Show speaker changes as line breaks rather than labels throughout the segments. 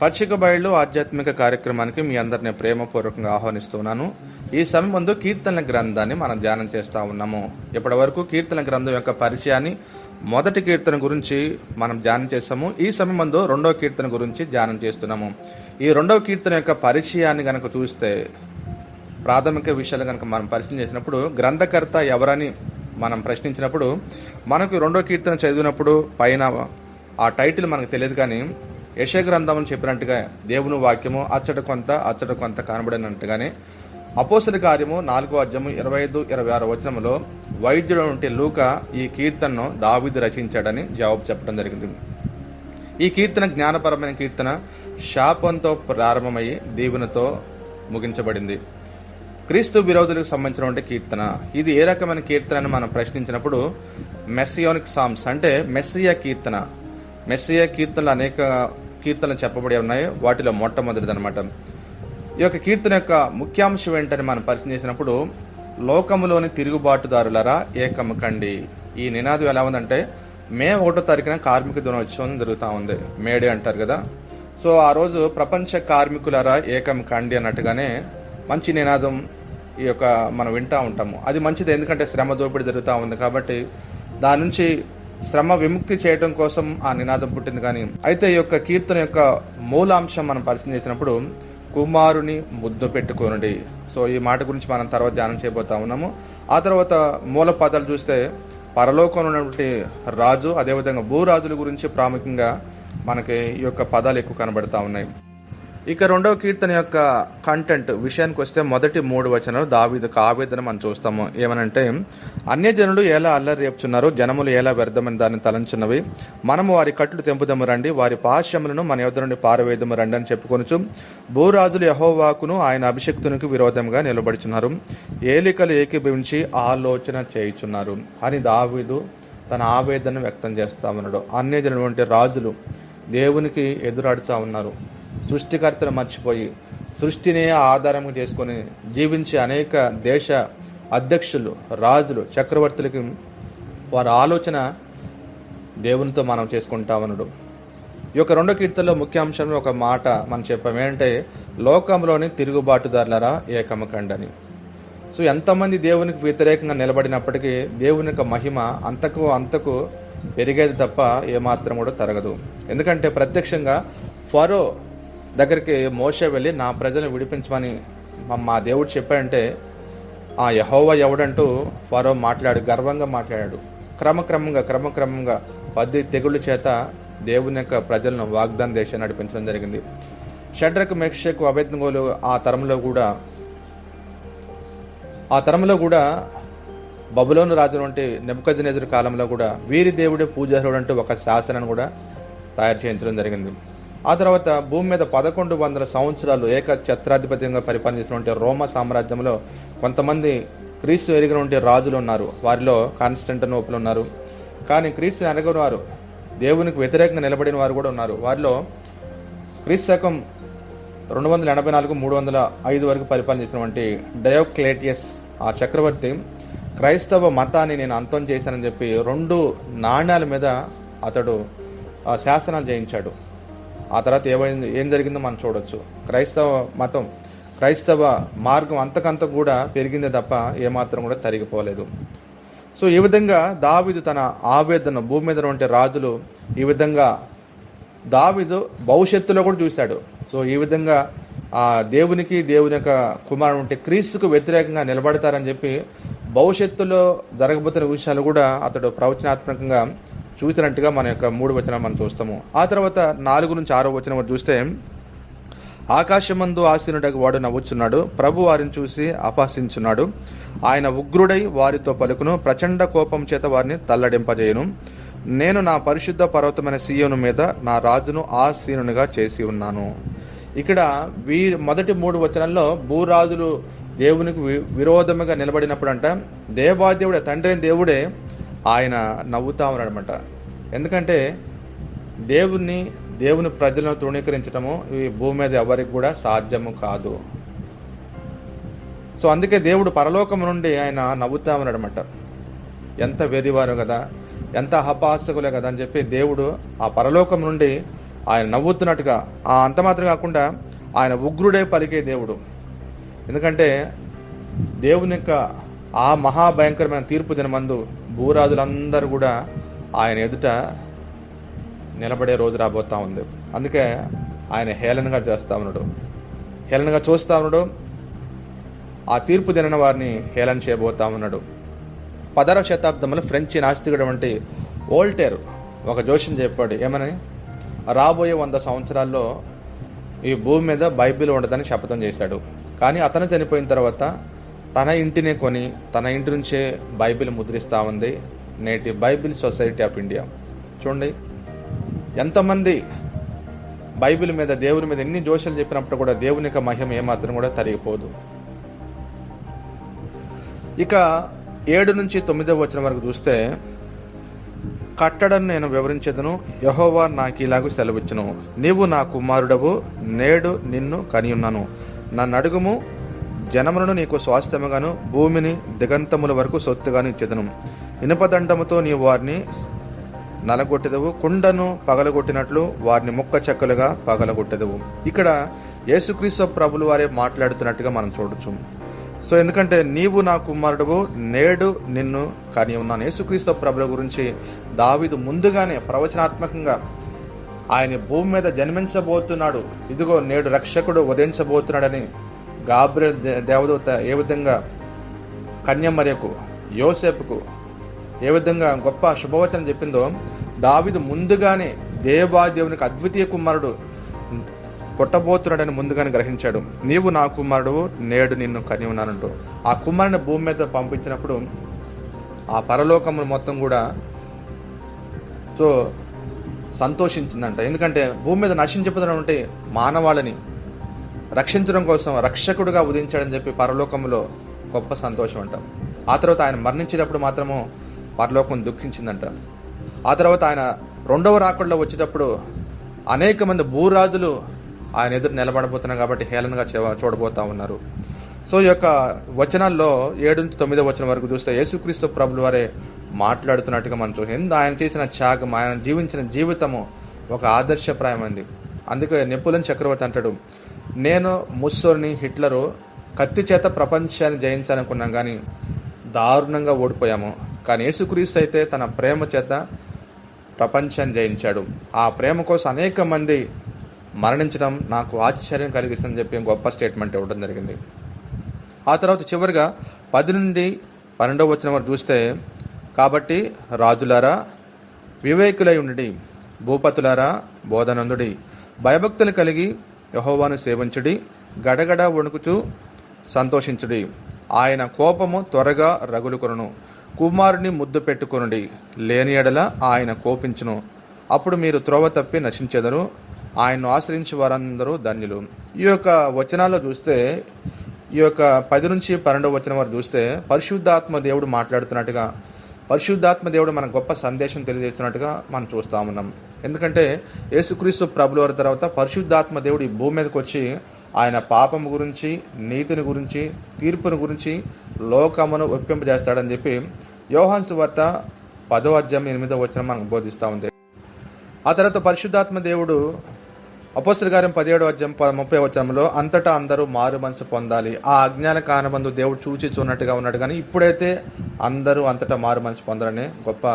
పచ్చిక బయళ్ళు ఆధ్యాత్మిక కార్యక్రమానికి మీ అందరిని ప్రేమపూర్వకంగా ఆహ్వానిస్తున్నాను. ఈ సమయం ముందు కీర్తనల గ్రంథాన్ని మనం ధ్యానం చేస్తూ ఉన్నాము. ఇప్పటి వరకు కీర్తన గ్రంథం యొక్క పరిచయాన్ని మొదటి కీర్తన గురించి మనం ధ్యానం చేస్తాము ఈ సమయం ముందు రెండవ కీర్తన గురించి ధ్యానం చేస్తున్నాము. ఈ రెండవ కీర్తన యొక్క పరిచయాన్ని కనుక చూస్తే ప్రాథమిక విషయాలు కనుక మనం పరిచయం చేసినప్పుడు గ్రంథకర్త ఎవరని మనం ప్రశ్నించినప్పుడు మనకు రెండో కీర్తన చదివినప్పుడు పైన ఆ టైటిల్ మనకు తెలియదు కానీ యశ గ్రంథం అని చెప్పినట్టుగా దేవుని వాక్యము అచ్చట కొంత అచ్చట కొంత కనబడినట్టుగానే అపోసల కార్యము నాలుగో అధ్యాయము ఇరవై ఐదు ఇరవై ఆరు వచనంలో వైద్యుడు ఉంటే లూక ఈ కీర్తనను దావిది రచించాడని జవాబు చెప్పడం జరిగింది. ఈ కీర్తన జ్ఞానపరమైన కీర్తన శాపంతో ప్రారంభమై దీవెనతో ముగించబడింది. క్రీస్తు విరోధులకు సంబంధించినటువంటి కీర్తన. ఇది ఏ రకమైన కీర్తన అని మనం ప్రశ్నించినప్పుడు మెస్సియోనిక్ సామ్స్ అంటే మెస్సియా కీర్తన. మెస్సియా కీర్తనలు అనేక కీర్తనలు చెప్పబడి ఉన్నాయి. వాటిలో మొట్టమొదటిది అనమాట ఈ యొక్క కీర్తన యొక్క ముఖ్యాంశం ఏంటని మనం పరిచయం చేసినప్పుడు లోకములోని తిరుగుబాటుదారులరా ఏకము కండి. ఈ నినాదం ఎలా ఉందంటే మే ఒకటో తారీఖున కార్మిక దినోత్సవం జరుగుతూ ఉంది. మేడే అంటారు కదా. సో ఆ రోజు ప్రపంచ కార్మికులరా ఏకం కండి అన్నట్టుగానే మంచి నినాదం ఈ యొక్క మనం వింటూ ఉంటాము. అది మంచిది ఎందుకంటే శ్రమ దోపిడీ జరుగుతూ ఉంది కాబట్టి దాని నుంచి శ్రమ విముక్తి చేయడం కోసం ఆ నినాదం పుట్టింది కానీ అయితే ఈ యొక్క కీర్తన యొక్క మూలాంశం మనం పరిచయం చేసినప్పుడు కుమారుని ముద్దు పెట్టుకోనండి. సో ఈ మాట గురించి మనం తర్వాత ధ్యానం చేయబోతా ఉన్నాము. ఆ తర్వాత మూల పదాలు చూస్తే పరలోకంలో ఉన్నటువంటి రాజు అదేవిధంగా భూరాజుల గురించి ప్రాముఖ్యంగా మనకి ఈ యొక్క పదాలు ఎక్కువ కనబడతా ఉన్నాయి. ఇక రెండవ కీర్తన యొక్క కంటెంట్ విషయానికి వస్తే మొదటి మూడు వచనాలు దావీదుకు ఆవేదన మనం చూస్తాము. ఏమనంటే అన్యజనులు ఎలా అల్లరి రేపుచున్నారు జనములు ఎలా వ్యర్థమని దాన్ని తలంచున్నవి. మనము వారి కట్లు తెంపుదము రండి వారి పాశ్యములను మన యొద్ద నుండి పారవేదము రండి అని చెప్పుకొనుచు భూరాజులు యహోవాకును ఆయన అభిషక్తునికి విరోధంగా నిలబడుచున్నారు. ఏలికలు ఏకీభవించి ఆలోచన చేయుచున్నారు. అని దావీదు తన ఆవేదన వ్యక్తం చేస్తా ఉన్నాడు. అన్యజనులు వంటి రాజులు దేవునికి ఎదురాడుతూ ఉన్నారు. సృష్టికర్తను మర్చిపోయి సృష్టిని ఆధారంగా చేసుకొని జీవించే అనేక దేశ అధ్యక్షులు రాజులు చక్రవర్తులకి వారి ఆలోచన దేవునితో మనం చేసుకుంటామనడు. ఈ యొక్క రెండో కీర్తనలో ముఖ్యాంశం ఒక మాట మనం చెప్పాం. ఏంటంటే లోకంలోని తిరుగుబాటుదారులరా ఏకమకండని సో ఎంతమంది దేవునికి వ్యతిరేకంగా నిలబడినప్పటికీ దేవుని యొక్క మహిమ అంతకు అంతకు పెరిగేది తప్ప ఏమాత్రం కూడా తరగదు. ఎందుకంటే ప్రత్యక్షంగా ఫరో దగ్గరికి మోసే వెళ్ళి నా ప్రజలను విడిపించమని మా- మా దేవుడు చెప్పాడంటే ఆ యహోవ ఎవడంటూ ఫరో మాట్లాడు గర్వంగా మాట్లాడాడు. క్రమక్రమంగా క్రమక్రమంగా పది తెగుళ్ళ చేత దేవుని యొక్క ప్రజలను వాగ్దాన దేశాన్ని నడిపించడం జరిగింది. షడ్రకు మెక్షకు అభేత్నగోలు ఆ తరంలో కూడా ఆ తరంలో కూడా బబులోను రాజు వంటి నెబుకద్నెజరు కాలంలో కూడా వీరి దేవుడే పూజారుడు అంటూ ఒక శాసనాన్ని కూడా తయారు చేయించడం జరిగింది. ఆ తర్వాత భూమి మీద పదకొండు వందల సంవత్సరాలు ఏక ఛత్రాధిపత్యంగా పరిపాలించినటువంటి రోమ సామ్రాజ్యంలో కొంతమంది క్రీస్తు ఎరిగినటువంటి రాజులు ఉన్నారు. వారిలో కాన్స్టంటనోపులు ఉన్నారు. కానీ క్రీస్తు ఎరగని వారు దేవునికి వ్యతిరేకంగా నిలబడిన వారు కూడా ఉన్నారు. వారిలో క్రీస్తు శకం రెండు వందల ఎనభై నాలుగు మూడు వందల ఐదు వరకు పరిపాలించినటువంటి డయోక్లేటియస్ ఆ చక్రవర్తి క్రైస్తవ మతాన్ని నేను అంతం చేశానని చెప్పి రెండు నాణ్యాల మీద అతడు ఆ శాసనాలు చేయించాడు ఆ తర్వాత ఏమైంది ఏం జరిగిందో మనం చూడొచ్చు. క్రైస్తవ మతం క్రైస్తవ మార్గం అంతకంత కూడా పెరిగిందే తప్ప ఏమాత్రం కూడా తరిగిపోలేదు. సో ఈ విధంగా దావిదు తన ఆవేదన భూమి మీద ఉంటే రాజులు ఈ విధంగా దావిదు భవిష్యత్తులో కూడా చూశాడు. సో ఈ విధంగా ఆ దేవునికి దేవుని యొక్క కుమారుడు ఉంటే క్రీస్తుకు వ్యతిరేకంగా నిలబడతారని చెప్పి భవిష్యత్తులో జరగబోతున్న విషయాలు కూడా అతడు ప్రవచనాత్మకంగా చూసినట్టుగా మన యొక్క మూడు వచనం మనం చూస్తాము. ఆ తర్వాత నాలుగు నుంచి ఆరో వచనం చూస్తే ఆకాశమందు ఆసీనుడకు వాడు నవ్వుచున్నాడు ప్రభు వారిని చూసి అపహసించున్నాడు. ఆయన ఉగ్రుడై వారితో పలుకును ప్రచండ కోపం చేత వారిని తల్లడింపజేయను. నేను నా పరిశుద్ధ పర్వతమైన సీయోను మీద నా రాజును ఆసీనునిగా చేసి ఉన్నాను. ఇక్కడ వీ మొదటి మూడు వచనంలో భూరాజులు దేవునికి విరోధముగా నిలబడినప్పుడు అంట దేవాదేవుడే తండ్రి దేవుడే ఆయన నవ్వుతా ఉన్నాడనమాట ఎందుకంటే దేవుణ్ణి దేవుని ప్రజలను తృణీకరించడము ఈ భూమి మీద ఎవరికి కూడా సాధ్యము కాదు. సో అందుకే దేవుడు పరలోకం నుండి ఆయన నవ్వుతా ఉన్నాడనమాట ఎంత వెర్రివారు కదా ఎంత అహపాసకులే కదా అని చెప్పి దేవుడు ఆ పరలోకం నుండి ఆయన నవ్వుతున్నట్టుగా ఆ అంత మాత్రం కాకుండా ఆయన ఉగ్రుడే పలికే దేవుడు. ఎందుకంటే దేవుని యొక్క ఆ మహాభయంకరమైన తీర్పు దినమందు భూరాజులందరూ కూడా ఆయన ఎదుట నిలబడే రోజు రాబోతా ఉంది. అందుకే ఆయన హేళనగా చేస్తా ఉన్నాడు. హేళనగా చూస్తా ఉన్నాడు. ఆ తీర్పు దినన వారిని హేళన చేయబోతా ఉన్నాడు. పదహారవ శతాబ్దంలో ఫ్రెంచి నాస్తికుడు వంటి ఓల్టేర్ ఒక జోషం చెప్పాడు. ఏమని? రాబోయే వంద సంవత్సరాల్లో ఈ భూమి మీద బైబిల్ ఉండదని శపథం చేశాడు. కానీ అతను చనిపోయిన తర్వాత తన ఇంటినే కొని తన ఇంటి నుంచే బైబిల్ ముద్రిస్తూ ఉంది. నేటి బైబిల్ సొసైటీ ఆఫ్ ఇండియా. చూడండి ఎంతమంది బైబిల్ మీద దేవుని మీద ఎన్ని జోషాలు చెప్పినప్పుడు కూడా దేవుని యొక్క మహిమ ఏమాత్రం కూడా తరిగిపోదు. ఇక ఏడు నుంచి తొమ్మిదవ వచ్చిన వరకు చూస్తే కట్టడను నేను వివరించదును యహోవా నాకు ఇలాగూ సెలవిచ్చును. నీవు నా కుమారుడవు నేడు నిన్ను కనియున్నాను. నన్ను అడుగుము జనములను నీకు స్వాస్థ్యముగాను భూమిని దిగంతముల వరకు సొత్తుగాను ఇచ్చేదను. ఇనుపదండముతో నీవు వారిని నలగొట్టెదవు. కుండను పగలగొట్టినట్లు వారిని ముక్క చెక్కలుగా పగలగొట్టెదవు. ఇక్కడ యేసుక్రీస్తు ప్రభులు వారే మాట్లాడుతున్నట్టుగా మనం చూడొచ్చు. సో ఎందుకంటే నీవు నా కుమారుడువు నేడు నిన్ను కానీ ఉన్నాను. యేసుక్రీస్తు ప్రభుల గురించి దావిదు ముందుగానే ప్రవచనాత్మకంగా ఆయన భూమి మీద జన్మించబోతున్నాడు. ఇదిగో నేడు రక్షకుడు ఉదయించబోతున్నాడని గాబ్రి దేవదూత ఏ విధంగా కన్యమర్యకు యోసేపుకు ఏ విధంగా గొప్ప శుభవచనం చెప్పిందో దావిదు ముందుగానే దేవాదేవునికి అద్వితీయ కుమారుడు పుట్టబోతున్నాడని ముందుగానే గ్రహించాడు. నీవు నా కుమారుడు నేడు నిన్ను కని ఉన్నానంటూ. ఆ కుమారుని భూమి మీద పంపించినప్పుడు ఆ పరలోకములు మొత్తం కూడా సో సంతోషించిందంట. ఎందుకంటే భూమి మీద నశించిపోతున్న ఉంటే మానవాళిని రక్షించడం కోసం రక్షకుడుగా ఉదించాడని చెప్పి పరలోకంలో గొప్ప సంతోషం అంట ఆ తర్వాత ఆయన మరణించేటప్పుడు మాత్రము పరలోకం దుఃఖించిందంట. ఆ తర్వాత ఆయన రెండవ రాకుల్లో వచ్చేటప్పుడు అనేక మంది భూరాజులు ఆయన ఎదురు నిలబడబోతున్నారు కాబట్టి హేళనగా చూడబోతా ఉన్నారు. సో ఈ యొక్క వచనాల్లో ఏడు నుంచి తొమ్మిదో వచనం వరకు చూస్తే యేసుక్రీస్తు ప్రభులు వారే మాట్లాడుతున్నట్టుగా మనం చూస్తాం. ఎందు ఆయన చేసిన త్యాగం ఆయన జీవించిన జీవితము ఒక ఆదర్శప్రాయమైంది. అందుకే నెపోలియన్ చక్రవర్తి అంటాడు నేను ముస్సోర్ని హిట్లరు కత్తి చేత ప్రపంచాన్ని జయించాలనుకున్నాం కానీ దారుణంగా ఓడిపోయాము. కానీ యేసుక్రీస్తు అయితే తన ప్రేమ చేత ప్రపంచాన్ని జయించాడు. ఆ ప్రేమ కోసం అనేక మంది మరణించడం నాకు ఆశ్చర్యం కలిగిస్తుందని చెప్పి గొప్ప స్టేట్మెంట్ ఇవ్వడం జరిగింది. ఆ తర్వాత చివరిగా పది నుండి పన్నెండవ వచ్చిన వరకు చూస్తే కాబట్టి రాజులారా వివేకులై ఉండి భూపతులారా బోధనందుడి భయభక్తులు కలిగి యహోవాను సేవించుడి గడగడ వణుకుచూ సంతోషించుడి. ఆయన కోపము త్వరగా రగులుకొనును. కుమారుని ముద్దు పెట్టుకొనుడి. లేని ఎడల ఆయన కోపించును. అప్పుడు మీరు త్రోవ తప్పి నశించెదరు. ఆయన్ను ఆశ్రయించి వారందరూ ధన్యులు. ఈ యొక్క వచనాల్లో చూస్తే ఈ యొక్క పది నుంచి పన్నెండవ వచనం వరకు చూస్తే పరిశుద్ధాత్మ దేవుడు మాట్లాడుతున్నట్టుగా పరిశుద్ధాత్మ దేవుడు మన గొప్ప సందేశం తెలియజేస్తున్నట్టుగా మనం చూస్తా ఉన్నాం. ఎందుకంటే యేసుక్రీస్తు ప్రభుల వారి తర్వాత పరిశుద్ధాత్మ దేవుడు ఈ భూమి మీదకి వచ్చి ఆయన పాపం గురించి నీతిని గురించి తీర్పుని గురించి లోకమును ఒప్పింపజేస్తాడని చెప్పి యోహాన్స్ వార్త పదవ అధ్యాయం ఎనిమిదో వచ్చిన మనకు బోధిస్తూ ఉంది. ఆ తర్వాత పరిశుద్ధాత్మ దేవుడు అపోస్తల గారం పదిహేడు అధ్యాయం ముప్పై వచనంలో అంతటా అందరూ మారు మనసు పొందాలి. ఆ అజ్ఞాన కారణమందు దేవుడు చూచి చూన్నట్టుగా ఉన్నాడు కానీ ఇప్పుడైతే అందరూ అంతటా మారు మనసు పొందాలనే గొప్ప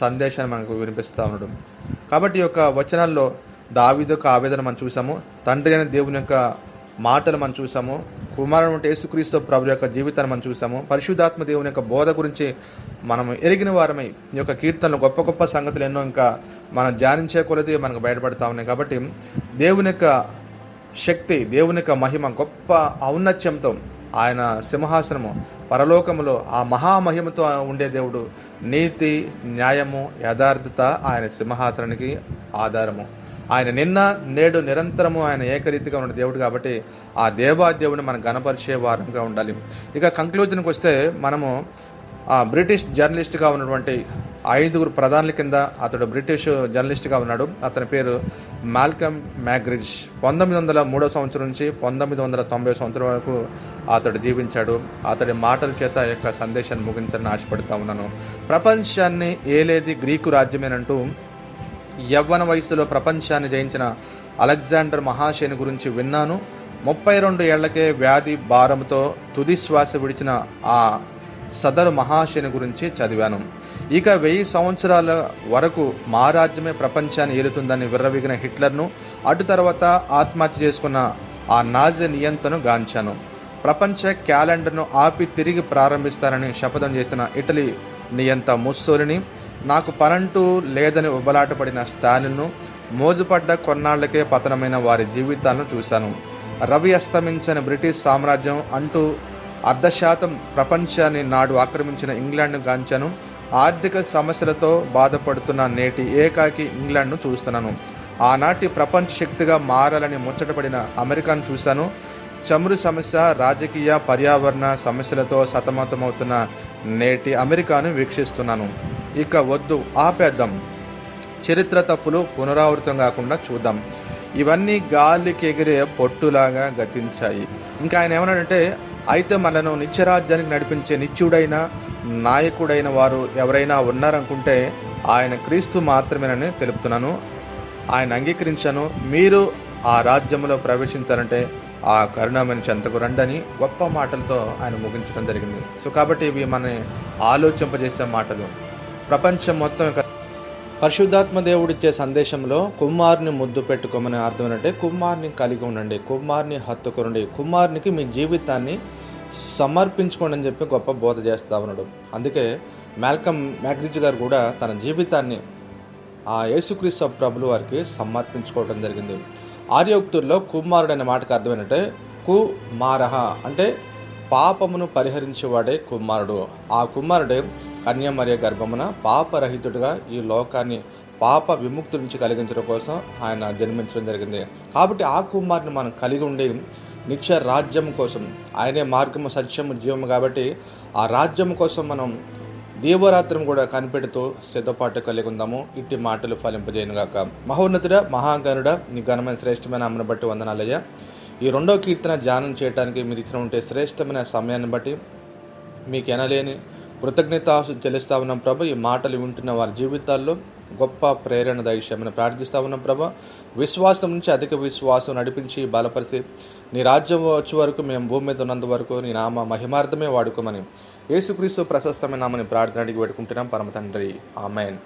సందేశాన్ని మనకు వినిపిస్తూ ఉన్నాడు. కాబట్టి ఈ యొక్క వచనాల్లో దావీదు యొక్క ఆవేదన మనం చూసాము. తండ్రి అయిన దేవుని యొక్క మాటలు మనం చూసాము. కుమారుడు అంటే యేసుక్రీస్తు ప్రభు యొక్క జీవితాన్ని మనం చూసాము. పరిశుద్ధాత్మ దేవుని యొక్క బోధ గురించి మనం ఎరిగిన వారమై ఈ యొక్క కీర్తనలు గొప్ప గొప్ప సంగతులు ఎన్నో ఇంకా మనం ధ్యానించే కొలది మనకు బయటపడతా ఉన్నాయి. కాబట్టి దేవుని యొక్క శక్తి దేవుని యొక్క మహిమ గొప్ప ఔన్నత్యంతో ఆయన సింహాసనము పరలోకములో ఆ మహామహిమతో ఉండే దేవుడు నీతి న్యాయము యథార్థత ఆయన సింహాసనానికి ఆధారము. ఆయన నిన్న నేడు నిరంతరము ఆయన ఏకరీతిగా ఉన్న దేవుడు కాబట్టి ఆ దేవా దేవుని మనం గణపరిచే వారంగా ఉండాలి. ఇక కంక్లూజన్కి వస్తే మనము ఆ బ్రిటిష్ జర్నలిస్ట్గా ఉన్నటువంటి ఐదుగురు ప్రధానుల కింద అతడు బ్రిటిష్ జర్నలిస్ట్గా ఉన్నాడు. అతని పేరు మాల్కమ్ మ్యాగ్రిడ్జ్. పంతొమ్మిది వందల మూడో సంవత్సరం నుంచి పంతొమ్మిది వందల తొంభై సంవత్సరం వరకు అతడు జీవించాడు. అతడి మాటల చేత యొక్క సందేశాన్ని ముగించాలని ఆశపడుతా ఉన్నాను. ప్రపంచాన్ని ఏలేది గ్రీకు రాజ్యమేనంటూ యవ్వన వయసులో ప్రపంచాన్ని జయించిన అలెగ్జాండర్ మహాశయుని గురించి విన్నాను. ముప్పై రెండు ఏళ్ళకే వ్యాధి భారంతో తుది శ్వాస విడిచిన ఆ సదరు మహాశయుని గురించి చదివాను. ఇక వెయ్యి సంవత్సరాల వరకు మహారాజ్యమే ప్రపంచాన్ని ఏలుతుందని విర్రవిగిన హిట్లర్ను అటు తర్వాత ఆత్మహత్య చేసుకున్న ఆ నాజీ నియంతను గాంచాను. ప్రపంచ క్యాలెండర్ను ఆపి తిరిగి ప్రారంభిస్తారని శపథం చేసిన ఇటలీ నియంత ముస్సోలిని నాకు పనంటూ లేదని ఉబలాటపడిన స్టాలిన్ను మోజుపడ్డ కొన్నాళ్ళకే పతనమైన వారి జీవితాలను చూశాను. రవి అస్తమించిన బ్రిటిష్ సామ్రాజ్యం అంటూ అర్ధశాతం ప్రపంచాన్ని నాడు ఆక్రమించిన ఇంగ్లాండ్ను గాంచాను. ఆర్థిక సమస్యలతో బాధపడుతున్న నేటి ఏకాకి ఇంగ్లాండ్ను చూస్తున్నాను. ఆనాటి ప్రపంచ శక్తిగా మారాలని ముచ్చటపడిన అమెరికాను చూశాను. చమురు సమస్య రాజకీయ పర్యావరణ సమస్యలతో సతమతమవుతున్న నేటి అమెరికాను వీక్షిస్తున్నాను. ఇక వద్దు ఆపేద్దాం. చరిత్ర తప్పులు పునరావృతం కాకుండా చూద్దాం. ఇవన్నీ గాలికి ఎగిరే పొట్టులాగా గతించాయి. ఇంకా ఆయన ఏమన్నాడంటే అయితే మనను నిత్యరాజ్యానికి నడిపించే నిత్యుడైన నాయకుడైన వారు ఎవరైనా ఉన్నారనుకుంటే ఆయన క్రీస్తు మాత్రమేనని తెలుపుతున్నాను. ఆయన అంగీకరించాను. మీరు ఆ రాజ్యంలో ప్రవేశించాలంటే ఆ కరుణామని చెంతకు రండని గొప్ప మాటలతో ఆయన ముగించడం జరిగింది. సో కాబట్టి ఇవి మన ఆలోచింపజేసే మాటలు. ప్రపంచం మొత్తం పరిశుద్ధాత్మ దేవుడిచ్చే సందేశంలో కుమార్ని ముద్దు పెట్టుకోమని అర్థం ఏంటంటే కుమార్ని కలిగి ఉండండి కుమార్ని హత్తుకునండి కుమార్నికి మీ జీవితాన్ని సమర్పించుకోండి అని చెప్పి గొప్ప బోధ చేస్తా ఉన్నాడు. అందుకే మ్యాల్కమ్ మ్యాగ్రిజ్ గారు కూడా తన జీవితాన్ని ఆ యేసుక్రీస్తు ప్రభులు వారికి సమర్పించుకోవడం జరిగింది. ఆర్యోక్తుల్లో కుమారుడు అనే మాటకు అర్థం ఏంటంటే కుమారహ అంటే పాపమును పరిహరించేవాడే కుమారుడు. ఆ కుమారుడే కన్యామర్య గర్భమున పాపరహితుడిగా ఈ లోకాన్ని పాప విముక్తి నుంచి కలిగించడం కోసం ఆయన జన్మించడం జరిగింది. కాబట్టి ఆ కుమారుని మనం కలిగి ఉండి నిత్య రాజ్యం కోసం ఆయనే మార్గము సత్యము జీవము కాబట్టి ఆ రాజ్యం కోసం మనం దీవరాత్రం కూడా కనిపెడుతూ సిద్ధపాటు కలిగి ఉందాము. ఇట్టి మాటలు ఫలింపజేయనుగాక. మహోన్నతుడ మహాగణుడ నీ ఘనమైన శ్రేష్టమైన అమ్మను బట్టి వందనాలయ్యా. ఈ రెండో కీర్తన ధ్యానం చేయడానికి మీరు ఇచ్చిన ఉంటే శ్రేష్టమైన సమయాన్ని బట్టి మీకు ఎనలేని కృతజ్ఞత చెల్లిస్తా ఉన్నాం ప్రభు. ఈ మాటలు వింటున్న వారి జీవితాల్లో గొప్ప ప్రేరణ దయచేయమని ప్రార్థిస్తా ఉన్నాం ప్రభు. విశ్వాసం నుంచి అధిక విశ్వాసం నడిపించి బలపరిచి నీ రాజ్యం వచ్చే వరకు మేము భూమి మీద ఉన్నంత వరకు నీ నామ మహిమార్థమే వాడుకోమని యేసుక్రీస్తు ప్రశస్తమైన నామని ప్రార్థన అడిగి పెట్టుకుంటున్నాం పరమ తండ్రి. ఆమెన్.